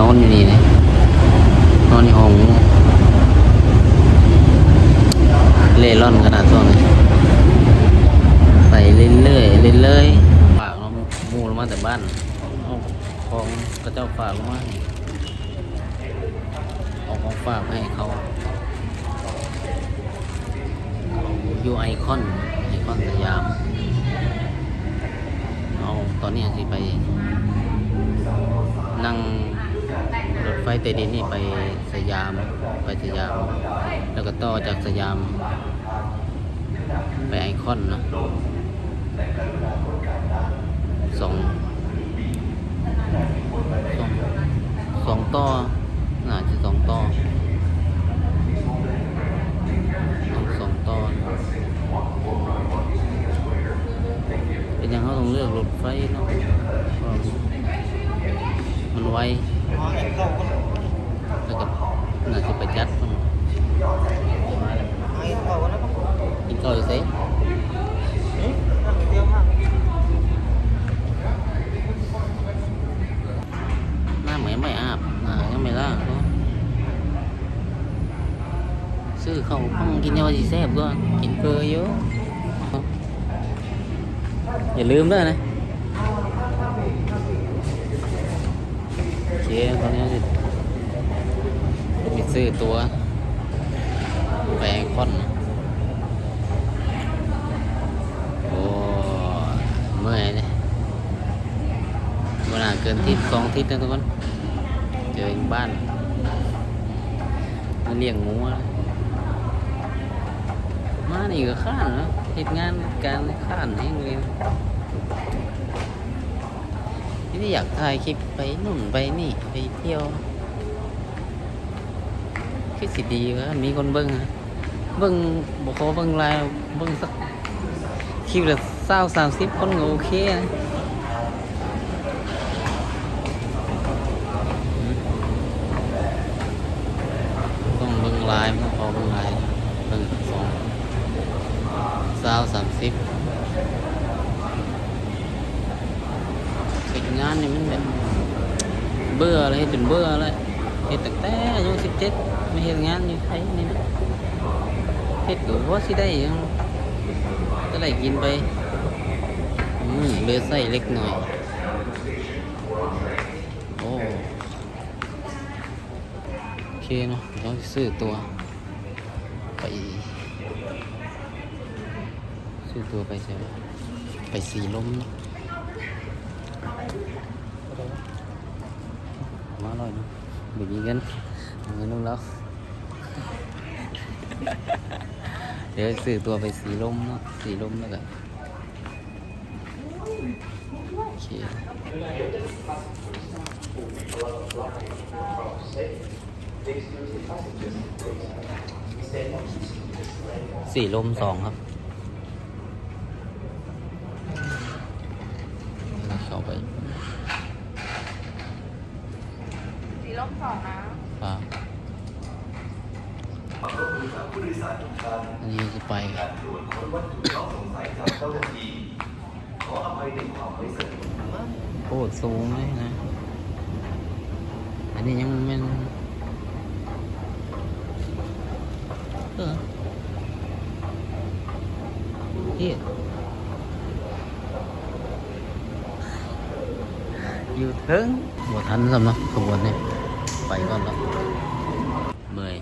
นอนอยู่นี่เลยนอนในห้องเล่ร่อนขนาดช่วนี้ไปเรื่อยๆเรื่อยๆฝากเราหมูลมาแต่บ้านเอาของกระเจ้าฝากมาเอาของฝากให้เขาอยู่ไอคอนไอคอนสยามเอาตอนนี้สิไปนั่ง รถไฟใต้ดินนี่ไปสยามไปสยาม แล้วก็ต่อจากสยาม ไปไอคอนเนอะสองสองสองต่อน่าจะสองต่อต้องสองต่อเป็นยังเขาต้องเลือกรถไฟเนาะมันไว แล้วก็น่าจะประหยัดกินข้าวอยู่เซ่หน้าเหมือนไม่อาบหน้ายังไม่ล้างก็ซื้อข้าวข้องกินยาสีแซ่บก็กินเกลือเยอะอย่าลืมด้วยนะโอเคตอนนี้จะ มี ซื้อตัวแบงคอนโอ้เมื่อยเลยเวลาเกินทิศสองทิศนะทุกคนเจอบ้านมาเลี้ยงหมูมานี่ก็ข้านแล้วเหตุงานการข้านเองเลยที่อยากถ่ายคลิปไปนู่นไปนี่ไปเที่ยว คือสิดีวะมีคนเบิ้งฮะเบิ้งบอกขอเบิ้งไลน์เบิ้งสักคลิปละเศร้าสามสิบคนก็โอเคนะต้องเบิ้งไลน์ต้องพอเบิ้งไลน์เบิ้งสองเศร้าสามสิบเฮ็ดงานนี่มันแบบเบื่อเลยเฮ็ดจนเบื่อเลย เฮ็ดตั้งแต่อายุสิบ เจ็ดไม่เฮ็ดงานอยู่ไทยนี่นะเฮ็ดก็ว่าสิได้ยังก็ได้กินไปอืมเลือใส่เล็กหน่อย โอ้โอเคเนาะเราซื้อตัวไปซื้อตัวไปใช่ไหมไปสีลมเนาะมาหน่ มือนุ่งแล้ว เดี๋ยวสื่อตัวไปสีลมสีลมแล้วกันโอเคสีลมสองครับแล้วเข้าไป สีร่มสองนะ ป่า อันนี้จะไปครับโคตรสูงเลยนะ อันนี้ยังไมันเออเฮียอยู่เทิงบ่ทันสำเนาะขบวนนี้ไปก่อนแล้วเมื่อย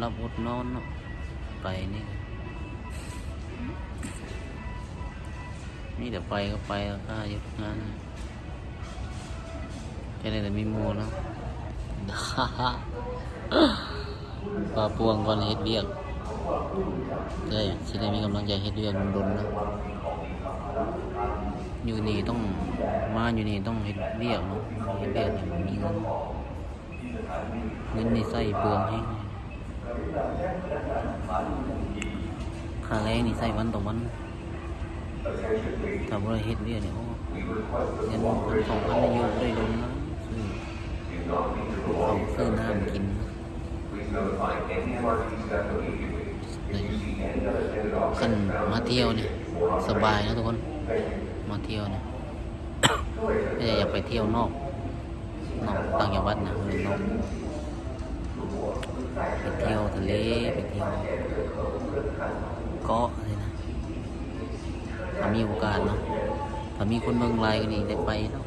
ต้องไปอดรับอดนอนเนาะไปนี่นี่เดี๋ยวไปก็ไปแล้วก็ยุดงานแค่นี้แต่มีโมเนะปลาปวงก่อนเฮ็ดเบียกได้สิได้มีกำลังใจเฮ็ดเบียกดนๆเนะอยู่นี่ต้องมาอยู่นี่ต้องเฮ็ดเบียกเนาะเฮ็ดเบียกเนี่ยมีเงินเงินนี่ใส่เปลืองให้ คาแรงนี่ใส่วันต่อวันถ้าบ่ได้เฮ็ดเบียเนี่ยโอ้เงินพันสองพันนี่อยู่ได้ดนนะซื้อของซื้อน้ำขั้นมาเที่ยวเนี่ยสบายนะทุกคน มาเที่ยวเนี่ยไม่อยากไปเที่ยวนอกนอกต่างจังหวัดนะนอก ไปเที่ยวทะเลไปเที่ยวเกาะอะไรนะถ้ามีโอกาสเนาะถ้ามีคนเมืองไลายก็นี่ได้ไปเนาะ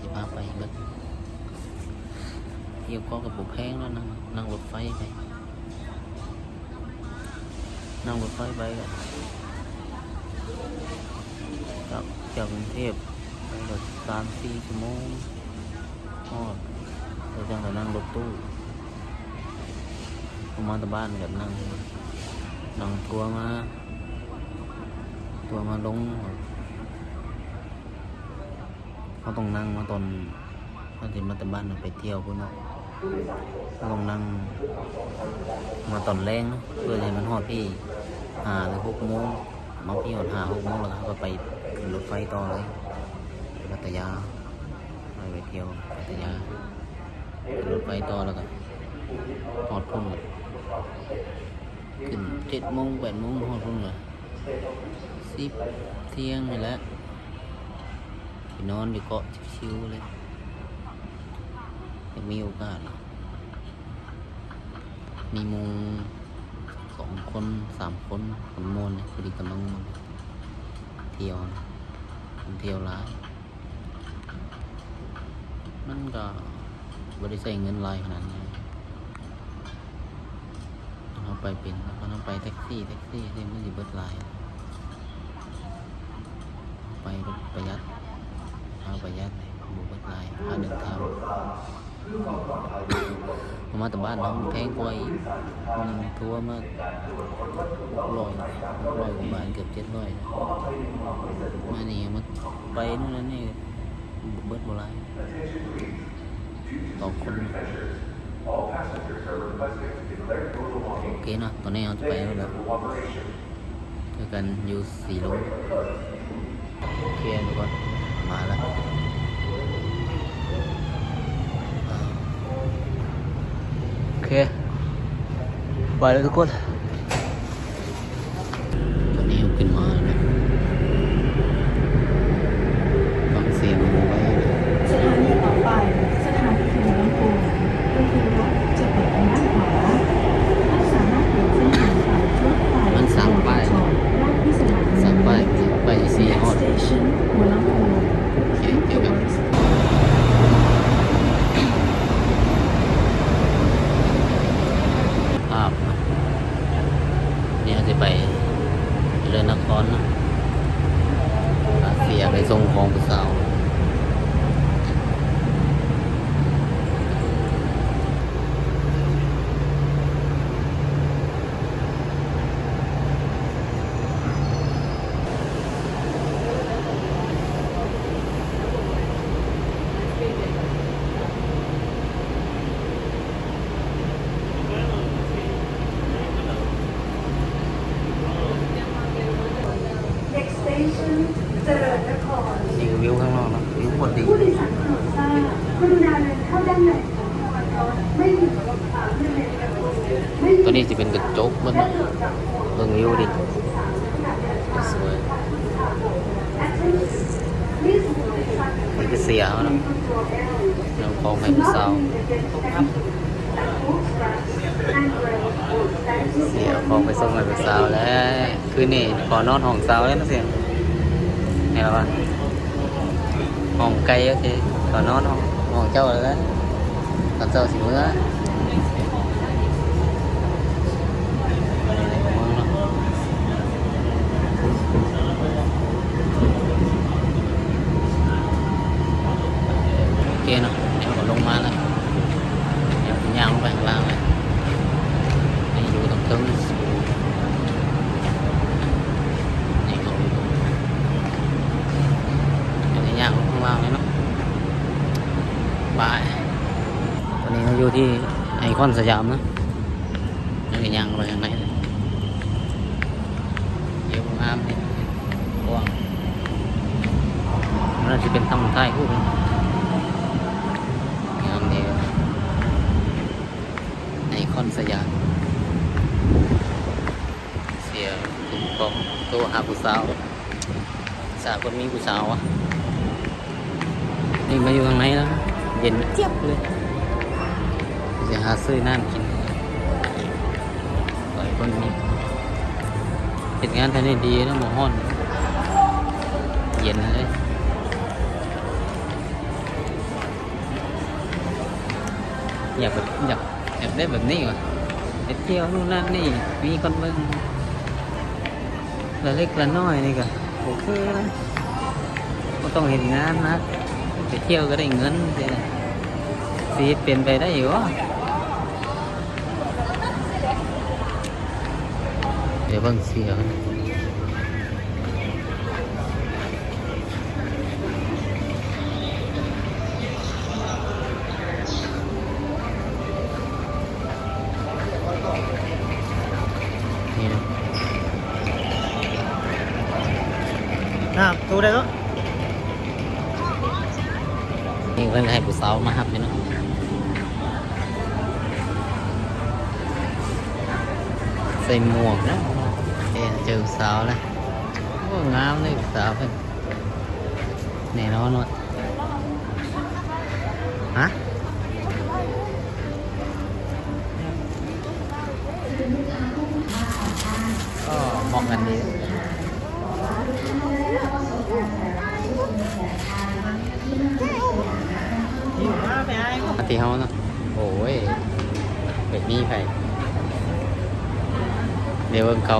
จะพาไปเบิดเที่ยวเกาะกับบุกแพงแล้วนั่งนั่งรถไฟไปนั่งรถไฟไปก็จากจากกรุงเทพไปก็สามสี่ชั่วโมงฮอดเราจังแต่นั่งรถตู้ มาแต่บ้านกับนั่งนั่งทัวมาทัวมาลงเขาต้องนั่งมาตอนเขาจะมาแต่บ้านไปเที่ยวพุ่นเนาะเขาต้องนั่งมาตอนแรงเพื่อให้มันหอดพี่หาหรือหกโมงมาพี่หอดหาหกโมงแล้วก็ไปขึ้นรถไฟต่อเลยพัทยาไปไปเที่ยวพัทยาขึ้นรถไฟต่อแล้วก็หอดพุ่นเล ยขึ้นเจ็ดโมงแปดโมงหอดพุ่นเลยสิบเที่ยงนี่แหละไปนอนอยู่เกาะชิวๆเลยยังมีโอกาสมีหมูสองคนสามคนคนมนพอดีกำลังเที่ยวนะมันเที่ยวร้ายมันก็บริใส่เงินลายขนาดนี้เรา ไปเป็นแล้วก็ต้องไปแท็กซี่แท็กซี่ที่มันจะเบิดหลายเอาไปประหยัดเอาประหยัดบุเบิดหลายค่าเดินทางผมมาแต่บ้านน้องแพงกว่าอีกหนึ่งทัวร์มาหกร้อยหกร้อยกว่าบาทเกือบเจ็ดร้อยมานี่มาไปนู่นนั่นนี่เบิดโบราณต่อคน โอเคเนาะตอนนี้เราจะไปแล้วแบบเจอกันอยู่สี่โลโอเคทุกคนมาแล้วโอเคไปแล้วทุกคน ตอนนี้ผมขึ้นมาแล้วนะฟังเสียงโมไว้นะ สถานีต่อไป สถานีหัวลำโพงประตูรถจะเปิดทางด้านขวาท่านสามารถเปลี่ยนเส้นทางไปรถไฟ มันสั่งป้ายนะ ราชวิสนา สั่งป้ายไปสี่ฮอด สเตชันหัวลำโพง โอเคเจอกันภาพนะเนี่ยจะไปเรือนนครนะอาเสียไปส่งของผู้สาว Next station เจริญนคร นี่คือวิวข้างนอกนะวิวโคตรดี ผู้โดยสารโปรดทราบกรุณาเดินเข้าด้านในของขบวนรถไม่อยู่บนขาบริเวณประตูไม่อยู่ ตัวนี้ จะเป็นกระจกเบิ้ลและโปรดจับเบิ่งวิวดิสวยนี่คือเสียเขาเนาะเราของให้ผู้สาวเสียของไปส่งให้ผู้สาวแล้ว คืนนี้ขอนอนห้องสาวแล้วนะเสียเห็นไหมวะห้องไกลโอเคขอนอนห้องห้องเจ้าแล้วตอนเจ้าสิเมื่อโอ เนาะเดี๋ยวก็ลงมาแล้วเดี๋ยวย่างลงไปข้างล่างเลยนี่อยู่ตรงตึ้งนี่เขาเดี๋ยวย่างลงข้างล่างเลยเนาะบายตอนนี้เราอยู่ที่ไอคอนสยามนะ คคอนสยามเสียถึงของตัวหาผู้สาวสาวคนมีผู้สาวอะนี่มาอยู่ข้างในแล้วเย็นเจี๊ยบเลยจะหาซื้อน้ำกินปล่อยคนมีเหตุงานท่านนี้ดีนะหมอห้อน เย็นเลยอยากแบบอยาก อยากได้แบบนี้ว่ะไปเที่ยวนู่นนั่นนี่ มีคนเบิ่งละเล็กละน้อยนี่ก็โอเคนะก็ต้องเห็นงานนะไปเที่ยวก็ได้เงินสิสีเปลี่ยนไปได้อยู่เดี๋ยวเบิ่งเสียง ครับดูได้ก็นี่เพิ่อนให้ผู้สาวมาฮับนี่เนาะใส่หมวกนะเอ๊ะเจอผู้สาวแล้วโอ้งามเลยผู้สาวเพิ่อนแน่นอนว่ะฮะก็มาะกันดี อันที่เฮาเนาะโอ้ยแบบนี้ใครเดี๋ยวเบิ่งเขา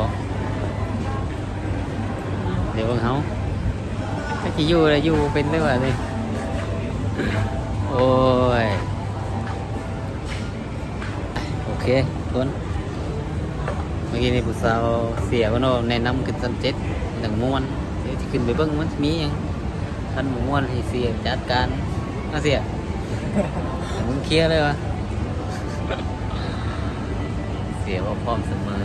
เดี๋ยวเบิ่งเฮาถ้าจะอยู่แล้วอยู่เป็นได้ว่าเลยโอ้ย โอเคทุกคนเมื่อกี้นี่ผู้สาวเสียว่าเนาะแนะนำขึ้นสันเจ็ดหนึ่งม้วนเดี๋ยวจะขึ้นไปเบิ่งมันมีหยังท่านหมูม้วนให้เสียจัดการมาเสีย มึงเคลียร์เลยวะ เสียว่าพร้อมเสมอ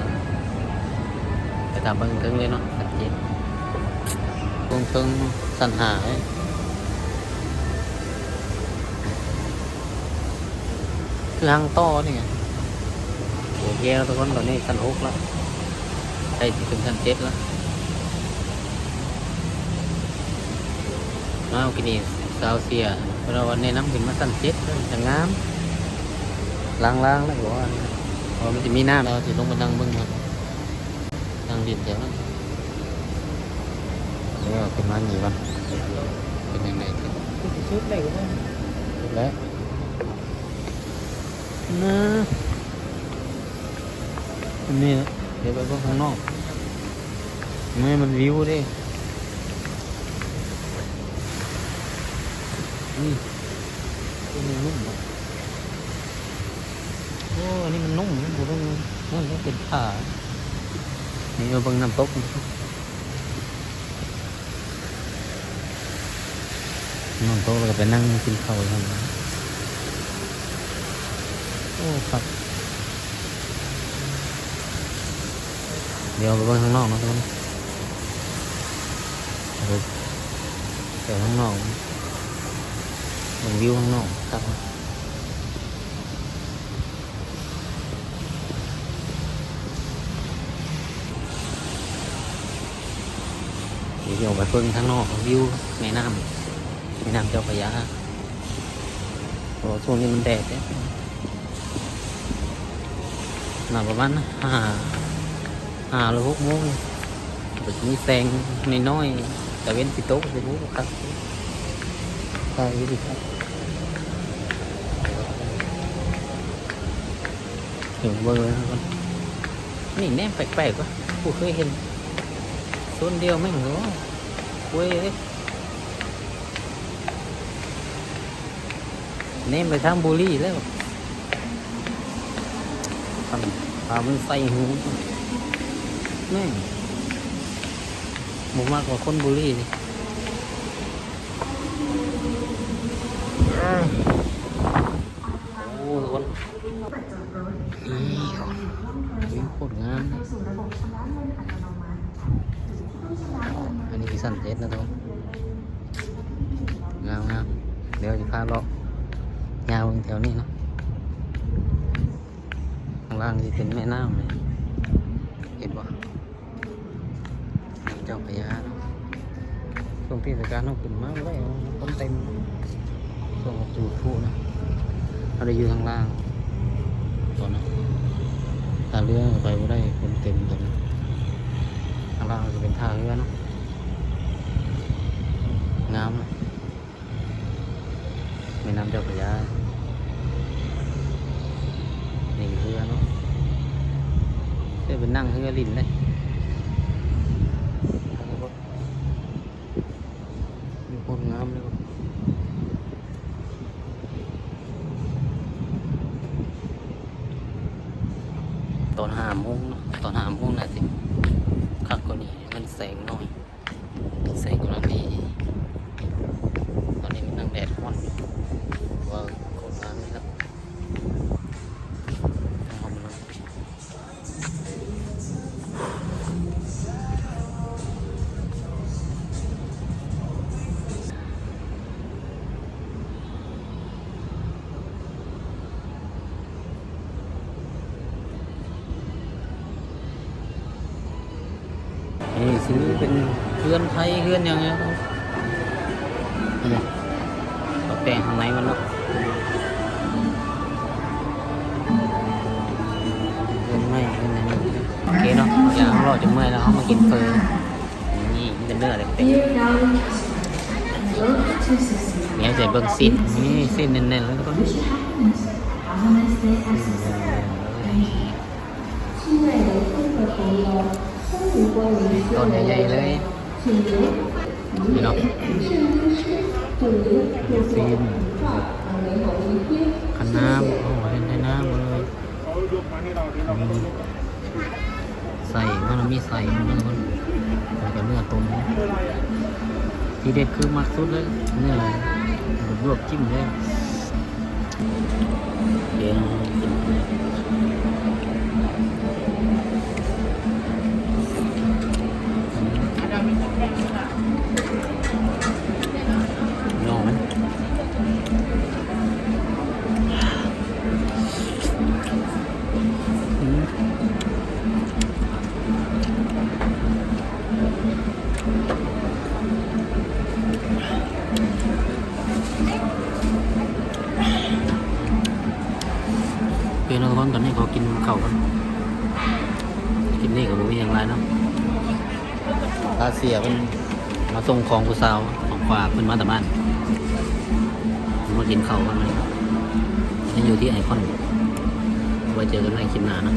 ไปทำเบิ่งถึงเลยเนาะสัดเจนตรงถึงสัญหาเลยคือหางต่อนี่ไงโอเคแล้วทุกคนตอนนี้ชั้นหกแล้วใกล้ถึงชั้นเจ็ดแล้วมาเอากินนี่สาวเสีย เราวันนี้น้ำขึ้นมาชั้นเจ็ดแล้วจะงามล้างๆแล้วบอกว่าพอมันจะมีน้ำเราจะลงไปนั่งเบิ่งมันนั่งดินแถวนั้นเดี๋ยวเอาขึ้นมาหนีก่อนเป็นยังไงกันชุดเลยก็ได้ถูกแล้วนะอันนี้นะเดี๋ยวไปเบิ่งข้างนอกไม่มันวิวเดินี่ตัวนี้นุ่มอะโอ้อันนี้มันนุ่มนะผมต้องมันต้องเป็นผ้านี่มาเบิ่งน้ำตกน้ำตกแล้วก็ไปนั่งกินข้าวทำนะโอ้ครับเดี๋ยวไปเบิ่งข้างนอกนะทุกคนเอาไปแต่ข้างนอก เบิ่งวิวข้างนอกครับเดี๋ยวไปเบิ่งข้างนอกวิวแม่น้ำแม่น้ำเจ้าพระยาโอ้ช่วงนี้มันแดดเนี่ยหนาประมาณห้าห้าหรือหกโมงแบบมีแสงน้อยๆแต่เว้นสิโต๊ะสิบูครับใช่ครับ ถึงเบอร์แล้วกันนี่แนมแปลกๆวะกูเคยเห็นโซนเดียวไม่เหรอเว้ยแนมไปทางบุรีแล้วทำพามันใส่หูแม่งหมูมากกว่าคนบุรีนี่โอ้ทุกคน นี่วิวโคตรงามอันนี้คือสันเจ็ดนะทุกคนงามงามเดี๋ยวจะพาเลาะยาวแถวนี้เนาะางล่างที่เป็นแม่น้ำเลยเห็นปะเจ้าพระยาเนาะช่วงเทศกาลเราขึ้นมากเลยคนเต็มช่วงจูดผู้นะเราได้อยู่ทางล่างตอนนั้น ท่าเรือไปไม่ได้คนเต็มตรงนั้ข้างล่างจะเป็นท่าเรือเนาะงามเลยแม่น้ำเจ้าพระยานี่เรือเนาะเดี๋ยวไปนั่งเรือลินเลยมีคนงามเลยว่ะต ตอนห้ามงนะตอนห้างน่ะสิคักกว่านี้มันแสงน้อยแสงกำลังดีตอนนี้มันนั่งแดดร้อนว่าี้ครับตกแต่งทางไหนมันเนาะเป็นไม่เป็นอะโอเคเนาะอย่างเราจะเมื่อยแล้วเขามากินเฟอร์นี่เป็นเนื้อเะไรเต็งเนี่ยใส่เบิ้งสิ้นนี่สิ้นแน่นๆแล้วก็ต้นใหญ่ๆเลย นี่เนาะซีมขันน้ำโอ้โหเห็นในน้ำเลยใส่มันมีใส่มันมันกับเนื้อตุ้มที่เด็ดคือมักสุดเลยเนื้อลวกจิ้มเลยเดี๋ยว เราคนตอนนี้เขากินข้าวกันกินนี่กับผมอย่างไรเนาะลาเซียเป็นมาส่งของกูสาวของฝากเป็นมาแต่บ้านมากินข้าวกันเลยยังอยู่ที่ไอคอนไว้เจอกันในคลิปหน้านะ